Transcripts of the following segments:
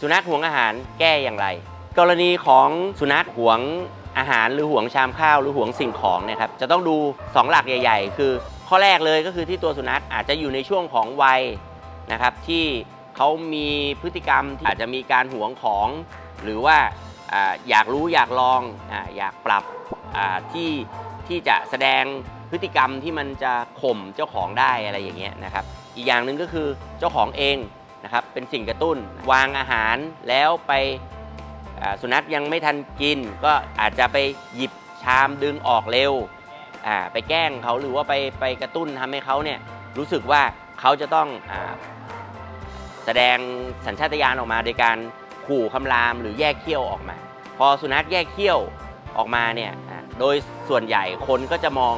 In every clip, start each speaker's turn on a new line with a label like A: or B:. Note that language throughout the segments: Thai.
A: สุนัขหวงอาหารแก้อย่างไร กรณีของสุนัขหวงอาหารหรือห่วงชามข้าวหรือห่วงสิ่งของเนะครับจะต้องดู 2 หลักใหญ่ ๆ คือ ข้อแรกเลยก็คือที่ตัวสุนัขอาจจะอยู่ในช่วงของวัยนะครับที่เขามีพฤติกรรมที่อาจจะมีการหวงของ หรือว่าออยากรู้อยากลองออยากปรับที่ที่จะแสดงพฤติกรรมที่มันจะข่มเจ้าของได้อะไรอย่างเงี้ยนะครับอีกอย่างหนึ่งก็คือเจ้าของเอง นะครับเป็นสิ่งกระตุ้น วางอาหารแล้วไปสุนัขยังไม่ทันกิน ก็อาจจะไปหยิบชามดึงออกเร็วไปแกล้งเขาหรือว่าไปไปกระตุ้นทำให้เขาเนี่ยรู้สึกว่าเขาจะต้องอแสดงสัญชาตญาณออกมาโดยการขู่คำรามหรือแยกเขี้ยวออกมา พอสุนัขแยกเขี้ยวออกมาเนี่ยโดยส่วนใหญ่คนก็จะมอง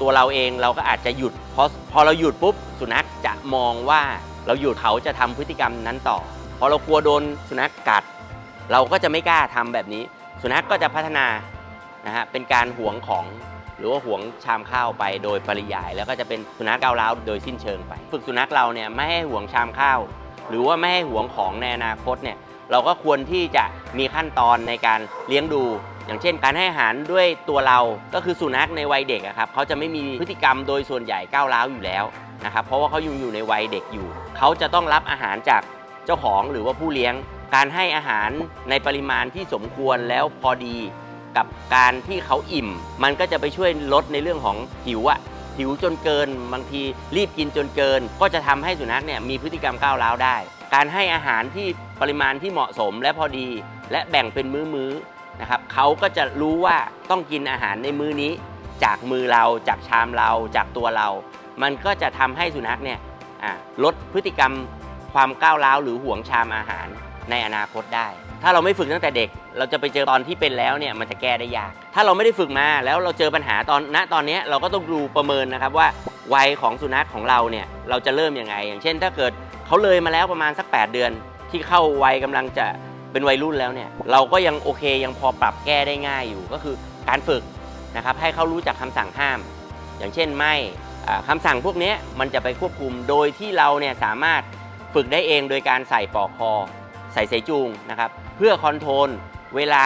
A: ตัวเราเองเราก็อาจจะหยุดพอพอเราหยุดปุ๊บสุนัขจะมองว่า เราหยุดเขาจะทำพฤติกรรมนั้นต่อ พอเรากลัวโดนสุนัขกัด เราก็จะไม่กล้าทำแบบนี้ สุนัขก็จะพัฒนานะฮะเป็นการหวงของหรือว่าหวงชามข้าวไปโดยปริยาย แล้วก็จะเป็นสุนัขก้าวร้าวโดยสิ้นเชิงไป ฝึกสุนัขเราเนี่ยไม่ให้หวงชามข้าว หรือว่าไม่ให้หวงของในอนาคตเนี่ยเราก็ควรที่จะมีขั้นตอนในการเลี้ยงดู อย่างเช่น การให้อาหารด้วยตัวเราก็คือสุนัขในวัยเด็กอะครับเขาจะไม่มีพฤติกรรมโดยส่วนใหญ่ก้าวร้าวอยู่แล้ว นะครับเพราะว่าเขายังอยู่ในวัยเด็กอยู่ เขาจะต้องรับอาหารจากเจ้าของหรือว่าผู้เลี้ยง การให้อาหารในปริมาณที่สมควรแล้วพอดีกับการที่เขาอิ่ม มันก็จะไปช่วยลดในเรื่องของหิวอะหิวจนเกิน บางทีรีบกินจนเกิน ก็จะทำให้สุนัขเนี่ยมีพฤติกรรมก้าวร้าวได้ การให้อาหารที่ปริมาณที่เหมาะสมและพอดี และแบ่งเป็นมื้อๆนะครับเขาก็จะรู้ว่าต้องกินอาหารในมื้อนี้ จากมือเราจากชามเราจากตัวเรา มันก็จะทำให้สุนัขเนี่ยลดพฤติกรรมความก้าวร้าวหรือห่วงชามอาหารในอนาคตได้ ถ้าเราไม่ฝึกตั้งแต่เด็ก เราจะไปเจอตอนที่เป็นแล้วเนี่ยมันจะแก้ได้ยาก ถ้าเราไม่ได้ฝึกมาแล้วเราเจอปัญหาตอนณตอนนี้เราก็ต้องดูประเมินนะครับว่าวัยของสุนัขของเราเนี่ยเราจะเริ่มยังไง อย่างเช่น ถ้าเกิดเขาเลยมาแล้วประมาณสัก 8 เดือน ที่เข้าวัยกำลังจะเป็นวัยรุ่นแล้วเนี่ยเราก็ยังโอเคยังพอปรับแก้ได้ง่ายอยู่ก็คือการฝึกนะครับให้เขารู้จักคำสั่งห้าม อย่างเช่นไม่ คำสั่งพวกนี้มันจะไปควบคุมโดยที่เราเนี่ยสามารถฝึกได้เองโดยการใส่ปลอกคอ ใส่สายจูงนะครับ เพื่อคอนโทรลเวลา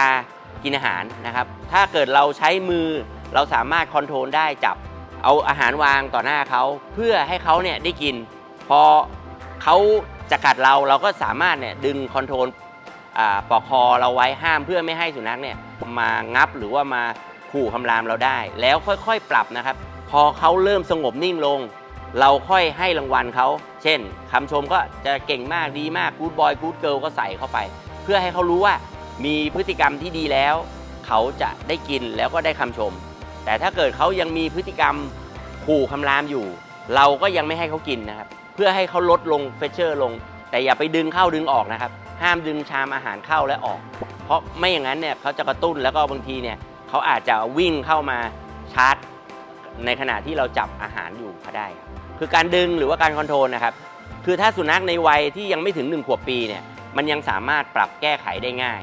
A: กินอาหารนะครับ ถ้าเกิดเราใช้มือเราสามารถคอนโทรลได้จับเอาอาหารวางต่อหน้าเขาเพื่อให้เขาเนี่ยได้กิน พอเขาจะกัดเราเราก็สามารถเนี่ยดึงคอนโทรลปลอกคอเราไว้ห้ามเพื่อไม่ให้สุนัขเนี่ยมางับหรือว่ามาขู่คำรามเราได้ แล้วค่อยๆปรับนะครับ พอเขาเริ่มสงบนิ่งลง เราค่อยให้รางวัลเขา เช่นคำชมก็จะเก่งมากดีมากกู๊ดบอยกู๊ดเกิลก็ใส่เข้าไป เพื่อให้เขารู้ว่ามีพฤติกรรมที่ดีแล้ว เขาจะได้กินแล้วก็ได้คำชม แต่ถ้าเกิดเขายังมีพฤติกรรมขู่คำรามอยู่ เราก็ยังไม่ให้เขากินนะครับ เพื่อให้เขาลดลงเฟเชอร์ลง แต่อย่าไปดึงเข้าดึงออกนะครับ ห้ามดึงชามอาหารเข้าและออก เพราะไม่อย่างนั้นเนี่ยเขาจะกระตุ้นแล้วก็บางทีเนี่ยเขาอาจจะวิ่งเข้ามาชาร์จ ในขณะที่เราจับอาหารอยู่ก็ได้ครับคือการดึงหรือว่าการคอนโทรลนะครับ คือถ้าสุนัขในวัยที่ยังไม่ถึง1ขวบปีเนี่ย มันยังสามารถปรับแก้ไขได้ง่าย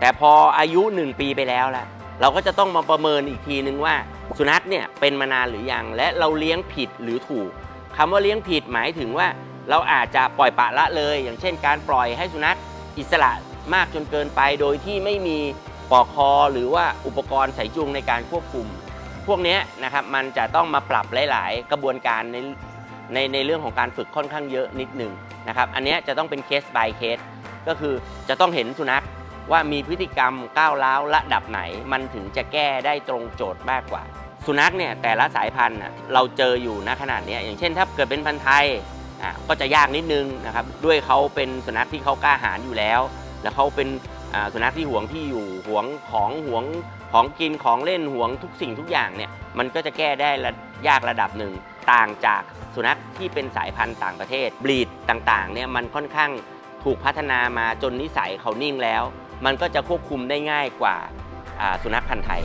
A: แต่พออายุ 1 ปีไปแล้วละเราก็จะต้องมาประเมินอีกทีนึงว่า สุนัขเนี่ยเป็นมานานหรือยัง และเราเลี้ยงผิดหรือถูกคำว่าเลี้ยงผิดหมายถึงว่าเราอาจจะปล่อยปะละเลย อย่างเช่น การปล่อยให้สุนัขอิสระมากจนเกินไป โดยที่ไม่มีปลอกคอหรือว่าอุปกรณ์สายจูงในการควบคุม พวกนี้นะครับมันจะต้องมาปรับหลาย ๆ กระบวนการในในในเรื่องของการฝึกค่อนข้างเยอะนิดหนึ่งนะครับอันนี้จะต้องเป็นเคส by เคสก็คือจะต้องเห็นสุนัขว่ามีพฤติกรรมก้าวร้าวระดับไหน มันถึงจะแก้ได้ตรงโจทย์มากกว่า สุนัขเนี่ยแต่ละสายพันธุ์เราเจออยู่ณขนาดนี้อย่างเช่น ถ้าเกิดเป็นพันธุ์ไทยก็จะยากนิดนึงนะครับด้วยเขาเป็นสุนัขที่เขากล้าหาญอยู่แล้ว แล้วเขาเป็น สุนัขที่หวงที่อยู่หวงของหวงของกินของเล่นห่วงทุกสิ่งทุกอย่างเนี่ยมันก็จะแก้ได้ระยากระดับหนึ่งต่างจากสุนัขที่เป็นสายพันธุ์ต่างประเทศบลีดต่างๆเนี่ยมันค่อนข้างถูกพัฒนามาจนนิสัยเขานิ่งแล้ว มันก็จะควบคุมได้ง่ายกว่าสุนัขพันธุ์ไทย